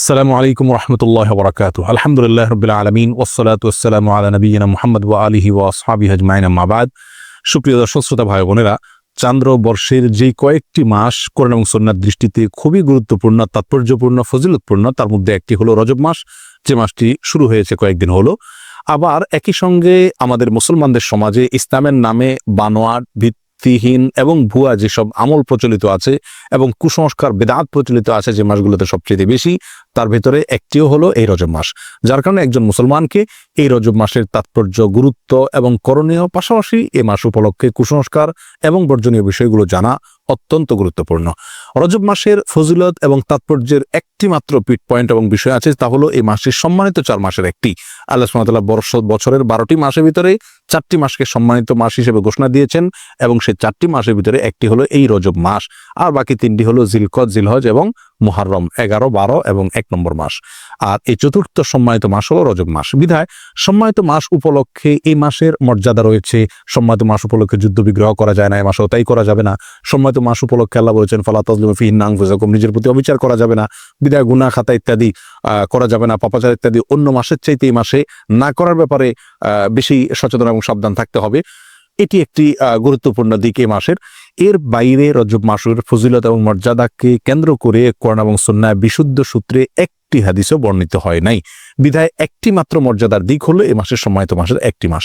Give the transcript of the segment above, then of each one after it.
আসসালামু আলাইকুম রহমতুল্লাহ বরাকাত আলহামদুলিল্লাহ রবিল আলমিন ওসলাত ওসালাম আলা নবীনা মোহাম্মদ ওয়া আলিহি ওয়া আসহাবি হজমাইন মাবাদ সুপ্রিয় দর্শক, শ্রোতা ভাই বোনেরা, চান্দ্র বর্ষের যে কয়েকটি মাস করোনা এবং সন্ন্যার দৃষ্টিতে খুবই গুরুত্বপূর্ণ, তাৎপর্যপূর্ণ, ফজিলতপূর্ণ, তার মধ্যে একটি হলো রজব মাস। যে মাসটি শুরু হয়েছে কয়েকদিন হলো। আবার একই সঙ্গে আমাদের মুসলমানদের সমাজে ইসলামের নামে বানোয়ার বানোয়াট ভিত্তিহীন এবং ভুয়া যেসব আমল প্রচলিত আছে এবং কুসংস্কার, বেদাত প্রচলিত আছে যে মাসগুলোতে সবচেয়ে বেশি, তার ভেতরে একটিও হলো এই রজব মাস। যার কারণে একজন মুসলমানকে এই রজব মাসের তাৎপর্য, গুরুত্ব এবং করণীয় পাশাপাশি এ মাস উপলক্ষে কুসংস্কার এবং বর্জনীয় বিষয়গুলো জানা অত্যন্ত গুরুত্বপূর্ণ। রজব মাসের ফজিলত এবং তাৎপর্যের একটি মাত্র পিট পয়েন্ট এবং বিষয় আছে, তা হলো এই মাসের সম্মানিত চার মাসের একটি। আল্লাহ সুমতাল্লাহ বর্ষ, বছরের বারোটি মাসের ভিতরে চারটি মাসকে সম্মানিত মাস হিসেবে ঘোষণা দিয়েছেন এবং সেই চারটি মাসের ভিতরে একটি হলো এই রজব মাস। আর বাকি তিনটি হলো জিলকত জিলহজ এবং মুহাররম এগারো, বারো এবং এক নম্বর মাস। আর এই চতুর্থ সম্মানিত মাস হলো রজব মাস। বিধায় সম্মানিত মাস উপলক্ষে এই মাসের মর্যাদা রয়েছে। সম্মানিত মাস উপলক্ষে যুদ্ধ বিগ্রহ করা যায় না, এই মাসেও তাই করা যাবে না। সম্মানিত মাস উপলক্ষে আল্লাহ বলেছেন, ফালা তজলিম ফিহিনাং ফুজাকুম নিজের প্রতি অবিচার করা যাবে না। বিধায় গুনা খাতা ইত্যাদি করা যাবে না, পাপাচার ইত্যাদি অন্য মাসের চাইতে এই মাসে না করার ব্যাপারে বেশি সচেতন এবং সাবধান থাকতে হবে। এটি একটি গুরুত্বপূর্ণ দিক এই মাসের। এর বাইরে রজব মাসুর ফজিলত এবং মর্যাদাকে কেন্দ্র করে কোরআন এবং সন্ন্যায় বিশুদ্ধ সূত্রে একটি হাদিসও বর্ণিত হয় নাই। বিধায় একটি মাত্র মর্যাদার দিক হলো এ মাসের সময় তো মাসের একটি মাস।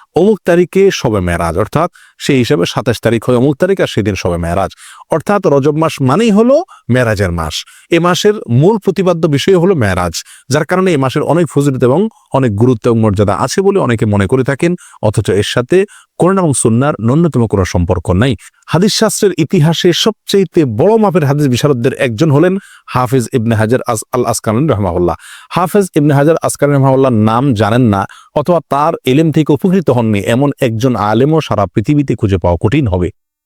অমুক তারিখে সবে মেরাজ অর্থাৎ সেই হিসাবে সাতাশ তারিখ হয় অমুক তারিখ আর সেদিন সবে মেরাজ অর্থাৎ রজব মাস মানেই হলো মেরাজের মাস। এ মাসের মূল প্রতিপাদ্য বিষয় হলো মেরাজ, যার কারণে এই মাসের অনেক ফজিলত এবং অনেক গুরুত্ব এবং মর্যাদা আছে বলে অনেকে মনে করে থাকেন, অথচ এর সাথে কোরআন এবং সুন্নার ন্যূনতম কোনো সম্পর্ক নাই। হাদিস শাস্ত্রের ইতিহাসে সবচেয়ে বড় মাপের হাদিস বিশারদদের একজন হলেন হাফিজ ইবনে হাজার আস আল আসকান রহমাউল্লাহ হাফিজ ইবনে হাজার আসকান রহমাউল্লাহ নাম জানেন না, অথবা তার এলেম থেকে উপকৃত হননি এমন একজন আলেমও সারা পৃথিবীতে খুঁজে পাওয়া কঠিন হবে।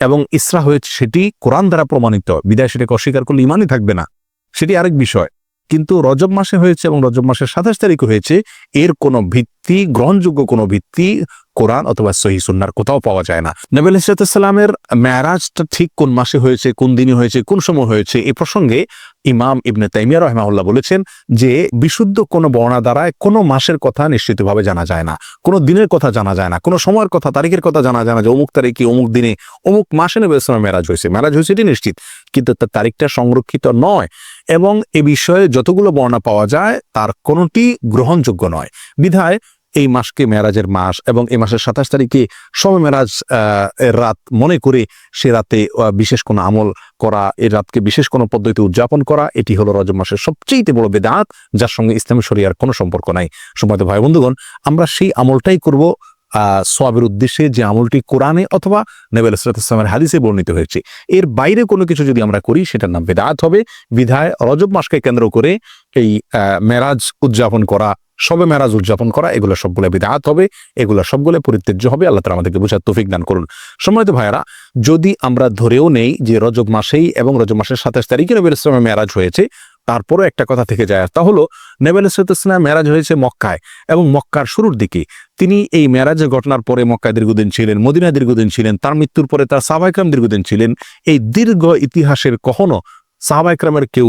এবং ইসরা হয়েছে সেটি কোরআন দ্বারা প্রমাণিত। বিদায় সেটাকে অস্বীকার করলে ইমানই থাকবে না। সেটি আরেক বিষয়। কিন্তু রজব মাসে হয়েছে এবং রজব মাসের সাতাশ তারিখে হয়েছে, এর কোনো ভিত্তি গ্রহণযোগ্য কোনো ভিত্তি, কোরআন অথবা সহি সুন্নার কোথাও পাওয়া যায় না। নবী আলাইসালামের ম্যারাজটা ঠিক কোন মাসে হয়েছে, কোন দিনে হয়েছে, কোন সময় হয়েছে, এ প্রসঙ্গে ইমাম ইবনে তাইমিয়া রহমাউল্লাহ বলেছেন যে, বিশুদ্ধ কোনো বর্ণা দ্বারায় কোনো মাসের কথা নিশ্চিতভাবে জানা যায় না। কোনো দিনের কথা জানা যায় না, কোনো সময়ের কথা, তারিখের কথা জানা যায় না যে অমুক তারিখে, অমুক দিনে, অমুক মাসে নবী ইসলামের ম্যারাজ হয়েছে। ম্যারাজ হয়েছে এটি নিশ্চিত, কিন্তু তার তারিখটা সংরক্ষিত নয় এবং এ বিষয়ে যতগুলো বর্ণা পাওয়া যায়, তার কোনোটি গ্রহণযোগ্য নয়। বিধায় এই মাসকে মেরাজের মাস এবং এই মাসের সাতাশ তারিখে সবে মেরাজ রাত মনে করে সে রাতে বিশেষ কোনো আমল করা এই রাতকে বিশেষ কোনো পদ্ধতি উদযাপন করা, এটি হলো রজব মাসের সবচেয়ে বড় বেদাত, যার সঙ্গে ইসলামী শরিয়ার কোনো সম্পর্ক নাই। সময়ত ভাই, বন্ধুগণ, আমরা সেই আমলটাই করব সোয়াবের উদ্দেশ্যে যে আমলটি কোরআনে অথবা নেবেল ইসলামের হাদিসে বর্ণিত হয়েছে। এর বাইরে কোনো কিছু যদি আমরা করি, সেটার নাম বেদাত হবে। বিধায় রজব মাসকে কেন্দ্র করে এই মেরাজ উদযাপন করা সবে মেরাজ উদযাপন করা, এগুলো সবগুলো বিদাত হবে, এগুলো সবগুলো পরিত্যাজ্য হবে। আল্লাহ তালা আমাদেরকে বোঝার তৌফিক দান করুন। সম্মানিত ভাইয়েরা, যদি আমরা ধরেও নেই যে রজব মাসেই এবং রজব মাসের সাতাশ তারিখে নবীর ইসলামের মেরাজ হয়েছে, তারপরও একটা কথা থেকে যায়, তা হলো নেবেল ইসলাম মেরাজ হয়েছে মক্কায় এবং মক্কার শুরুর দিকে। তিনি এই মেরাজের ঘটনার পরে মক্কায় দীর্ঘদিন ছিলেন মদিনা দীর্ঘদিন ছিলেন, তার মৃত্যুর পরে তার সাহবাইকরাম দীর্ঘদিন ছিলেন। এই দীর্ঘ ইতিহাসের কখনো সাহবাইকরামের কেউ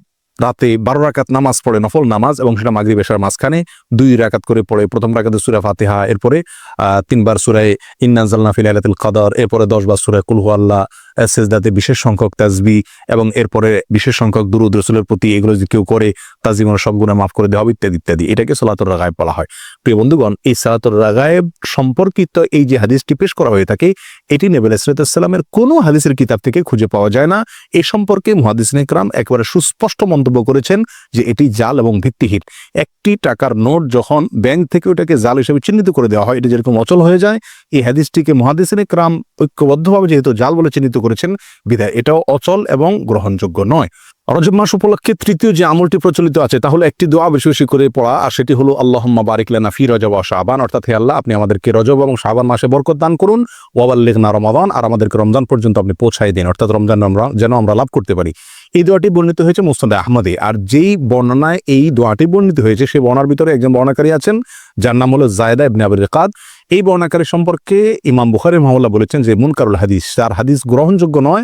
রাতে বারো রাকাত নামাজ পড়ে নফল নামাজ এবং সেটা মাগরি বেশার মাঝখানে দুই রাকাত করে পড়ে। প্রথম রাকাতে সুরা ফাতেহা এরপরে আহ, তিনবার সুরায় ইন্নাজালনা ফিল কাদার কদর এরপরে দশবার সুরায় কুলহু আল্লাহ সেজদাতে বিশেষ সংখ্যক তাজবি এবং এরপরে বিশেষ সংখ্যক দুরুদ রসুলের প্রতি এগুলো যদি কেউ করে তাজিমের সব গুণা মাফ করে দেওয়া হবে, ইত্যাদি ইত্যাদি। এটাকে সালাতুর রাগায়েব বলা হয়। প্রিয় বন্ধুগণ, এই সালাতুর রাগায়েব সম্পর্কিত এই যে হাদিসটি পেশ করা হয়ে থাকে, এটি নেবেল ইসরাতামের কোনো হাদিসের কিতাব থেকে খুঁজে পাওয়া যায় না। এ সম্পর্কে মুহাদিস ইকরাম একবারে সুস্পষ্ট মন্তব্য করেছেন যে এটি জাল এবং ভিত্তিহীন। একটি টাকার নোট যখন ব্যাংক থেকে ওটাকে জাল হিসেবে চিহ্নিত করে দেওয়া হয়, এটা যেরকম অচল হয়ে যায়, এই হাদিসটিকে মুহাদিস ইকরাম ঐক্যবদ্ধভাবে যেহেতু জাল বলে চিহ্নিত করেছেন। বিধায় এটাও অচল এবং গ্রহণযোগ্য নয়। রজব মাস উপলক্ষে তৃতীয় যে আমলটি প্রচলিত আছে তাহলে একটি দোয়া বেশি বেশি করে পড়া, আর সেটি হলো, আল্লাহম্মা বারিক লানা ফি রজব ও শাবান অর্থাৎ হে আল্লাহ, আপনি আমাদেরকে রজব এবং শাবান মাসে বরকত দান করুন ওয়াবাল্লিক না রমাদান আর আমাদেরকে রমজান পর্যন্ত আপনি পৌঁছাই দিন, অর্থাৎ রমজান আমরা, যেন আমরা লাভ করতে পারি। এই দোয়াটি বর্ণিত হয়েছে মুস্তাদ আহমদে, আর যেই বর্ণনায় এই দোয়াটি বর্ণিত হয়েছে সেই বর্ণার ভিতরে একজন বর্ণাকারী আছেন, যার নাম হলো জায়দা ইবনে আবুল রেকাদ এই বর্ণাকারী সম্পর্কে ইমাম বুখারি রহমাল্লাহ বলেছেন যে, মুনকারুল হাদিস তার হাদিস গ্রহণযোগ্য নয়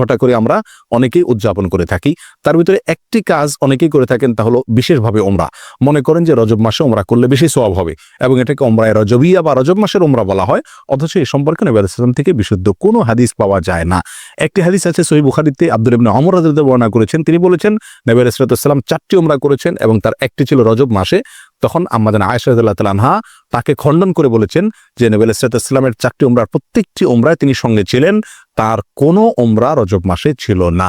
ঘটা করে আমরা অনেকেই উদযাপন করে থাকি। তার ভিতরে একটি কাজ অনেকেই করে থাকেন তা হলো বিশেষভাবে ওমরা মনে করেন যে রজব মাসে ওমরা করলে বেশি সওয়াব হবে এবং এটাকে ওমরায় রজবিয়া বা রজব মাসের ওমরা বলা হয়। অথচ এই সম্পর্কে নবী আলাইহিস সালাম থেকে বিশুদ্ধ কোনো হাদিস পাওয়া যায় না। একটি হাদিস আছে সহি বুখারিতে আব্দুল ইবনে অমর রাদিয়াল্লাহু বর্ণনা করেছেন। তিনি বলেছেন, নবী আলাইহিস সালাম চারটি ওমরা করেছেন এবং তার একটি ছিল রজব মাসে। তখন আমাদের আয়সাদুল্লাহ তালানহা তাকে খণ্ডন করে বলেছেন যে নবী ইসলামের চারটি উমরার প্রত্যেকটি উমরায় তিনি সঙ্গে ছিলেন, তার কোনো উমরা রজব মাসে ছিল না।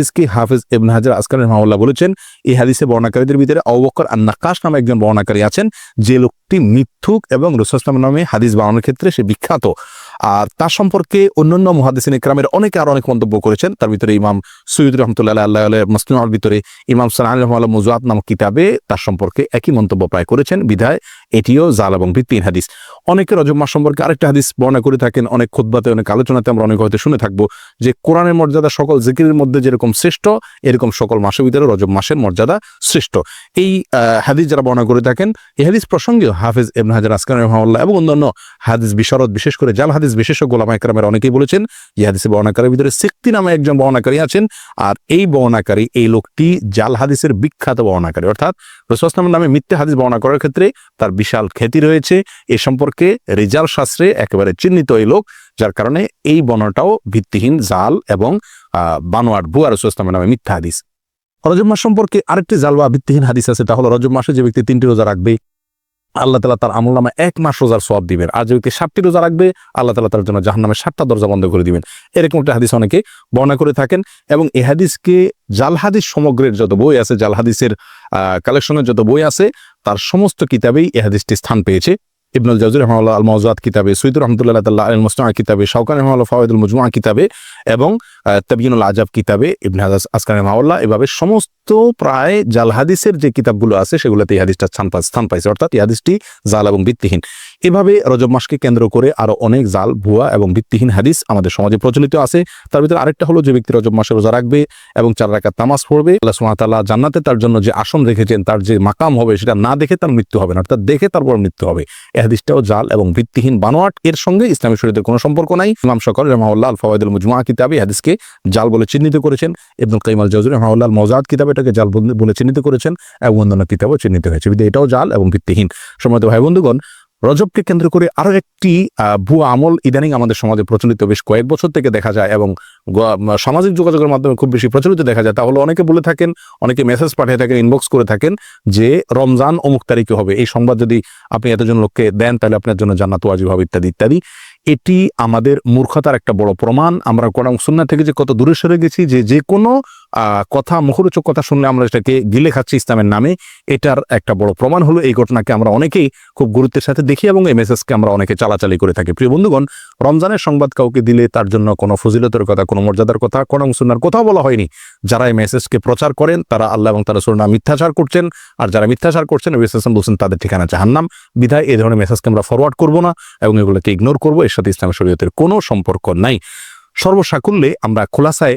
হাদিসকে হাফিজ ইবন হাজার আসকার রহমাল্লাহ বলেছেন, এই হাদিসে বর্ণাকারীদের ভিতরে অবকর আর নাকাশ নামে একজন বর্ণাকারী আছেন, যে লোকটি মিথ্যুক এবং রসুলাম নামে হাদিস বানানোর ক্ষেত্রে সে বিখ্যাত। আর তার সম্পর্কে অন্যান্য মহাদিসিন ইকরামের অনেকে আরও অনেক মন্তব্য করেছেন। তার ভিতরে ইমাম সৈয়দ রহমতুল্লাহ আল্লাহ মুসলিমের ভিতরে ইমাম সালান রহমাল্লাহ মুজাত নামক কিতাবে তার সম্পর্কে একই মন্তব্য প্রায় করেছেন। বিধায় এটিও জাল এবং ভিত্তিহীন হাদিস। অনেকে রজব মাস সম্পর্কে আরেকটা হাদিস বর্ণনা করে থাকেন। অনেক খুদ্বাতে অনেক আলোচনাতে আমরা অনেক হয়তো শুনে থাকব যে কোরআনের মর্যাদা সকল জিকিরের মধ্যে যেরকম শ্রেষ্ঠ, এরকম সকল মাসের ভিতরে রজব মাসের মর্যাদা শ্রেষ্ঠ। এই হাদিস যারা বর্ণনা করে থাকেন, এই হাদিস প্রসঙ্গেও হাফিজ এবন হাজার আসকান রহমাল্লাহ এবং অন্যান্য হাদিস বিশরদ, বিশেষ করে জাল হাদিস বিশেষজ্ঞ গোলামা একরামের অনেকেই বলেছেন, এই হাদিসে বর্ণাকারীর ভিতরে সিক্তি নামে একজন বর্ণাকারী আছেন, আর এই বর্ণাকারী, এই লোকটি জাল হাদিসের বিখ্যাত বর্ণাকারী। অর্থাৎ রসুলামের নামে মিথ্যে হাদিস বর্ণনা করার ক্ষেত্রে তার বিশাল খ্যাতি রয়েছে। এ সম্পর্কে রেজাল শাস্ত্রে একেবারে চিহ্নিত এই লোক, যার কারণে এই বর্ণনাটাও ভিত্তিহীন জাল এবং বানোয়ার বুয়া রসুলামের নামে মিথ্যা হাদিস। রজব মাস সম্পর্কে আরেকটি জাল বা ভিত্তিহীন হাদিস আছে, তা হলো রজব মাসে যে ব্যক্তি তিনটি রোজা রাখবে আল্লাহ তালা তার আমল নামে এক মাস রোজার সব দিবেন। আর যে ব্যক্তি ষাটটি রোজা রাখবে, আল্লাহ তালা তার জন্য জাহান নামে সাতটা দরজা বন্ধ করে দিবেন। এরকম একটা হাদিস অনেকে বর্ণনা করে থাকেন এবং এ হাদিসকে জাল হাদিস সমগ্রের যত বই আছে, জাল হাদিসের কালেকশনের যত বই আছে, তার সমস্ত কিতাবেই এ হাদিসটি স্থান পেয়েছে। ইবনুল জাজুর রহমাল্লাহ আল মৌজাদ কিতাবে সৈদুর রহমতুল্লাহ তাল্লাহ আল মুসলাম কিতাবে, শওকান রহমাল্লাহ ফাওয়াদুল মুজমা কিতাবে এবং তবিনুল আজাব কিতাবে ইবনে হাজাজ আসকান রহমাউল্লাহ এভাবে সমস্ত প্রায় জাল হাদিসের যে কিতাবগুলো আছে সেগুলোতে এই হাদিসটা স্থান স্থান পাইছে। অর্থাৎ এই হাদিসটি জাল এবং ভিত্তিহীন। এভাবে রজব মাসকে কেন্দ্র করে আরও অনেক জাল, ভুয়া এবং ভিত্তিহীন হাদিস আমাদের সমাজে প্রচলিত আছে। তার ভিতরে আরেকটা হলো যে ব্যক্তি রজব মাসে রোজা রাখবে এবং চার রাকাত তামাজ পড়বে, আল্লাহ সুমাতাল্লাহ জান্নাতে তার জন্য যে আসন রেখেছেন, তার যে মাকাম হবে সেটা না দেখে তার মৃত্যু হবে না, অর্থাৎ দেখে তারপর মৃত্যু হবে। হাদিসটাও জাল এবং ভিত্তিহীন বানোয়াট। এর সঙ্গে ইসলামী শরীরের কোনো সম্পর্ক নাই। ইমাম সকল রহমাউল্লাহ আল ফওয়াদুল মুজমা কিতাবে হাদিসকে জাল বলে চিহ্নিত করেছেন। এবং কাইমাল জজুর রহমাউল্লাহ মজাদ কিতাব এটাকে জাল বলে চিহ্নিত করেছেন। এবং অন্যান্য কিতাবও চিহ্নিত হয়েছে। এটাও জাল এবং ভিত্তিহীন। সময় ভাই বন্ধুগণ রজবকে কেন্দ্র করে আরও একটি ভুয়া আমল ইদানিং আমাদের সমাজে প্রচলিত। বেশ কয়েক বছর থেকে দেখা যায় এবং সামাজিক যোগাযোগের মাধ্যমে খুব বেশি প্রচলিত দেখা যায়। তাহলে অনেকে বলে থাকেন, অনেকে মেসেজ পাঠিয়ে থাকেন ইনবক্স করে থাকেন যে, রমজান অমুক তারিখে হবে। এই সংবাদ যদি আপনি এতজন লোককে দেন, তাহলে আপনার জন্য জান্নাত, ওয়াজিব হবে, ইত্যাদি ইত্যাদি। এটি আমাদের মূর্খতার একটা বড় প্রমাণ। আমরা কোরআন সুন্না থেকে যে কত দূরে সরে গেছি, যে যে কোনো কথা, মুখরোচক কথা শুনলে আমরা এটাকে গিলে খাচ্ছি ইসলামের নামে। এটার একটা বড় প্রমাণ হলো এই ঘটনাকে আমরা অনেকেই খুব গুরুত্বের সাথে দেখি এবং এই মেসেজকে আমরা অনেকে চালাচালি করে থাকি। প্রিয় বন্ধুগণ, রমজানের সংবাদ কাউকে দিলে তার জন্য কোনো ফজিলতের কথা, কোনো মর্যাদার কথা, কোনো সুন্নার কথাও বলা হয়নি। যারা এই মেসেজকে প্রচার করেন, তারা আল্লাহ এবং তারা সুন্না মিথ্যাচার করছেন। আর যারা মিথ্যাচার করছেন মেসেজ বলছেন, তাদের ঠিকানা জাহান্নাম। বিধায় এই ধরনের মেসেজকে আমরা ফরওয়ার্ড করব না এবং এগুলোকে ইগনোর করব। এর সাথে ইসলাম শরীয়তের কোনো সম্পর্ক নাই। সর্বসাকুল্যে আমরা খোলাসায়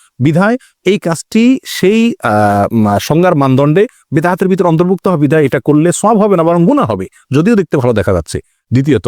বিধায় এই কাজটি সেই সংজ্ঞার মানদণ্ডে বেদাহাতের ভিতরে অন্তর্ভুক্ত হবে বিধায় এটা করলে সব হবে না, বরং গুণা হবে। যদিও দেখতে ভালো দেখা যাচ্ছে। দ্বিতীয়ত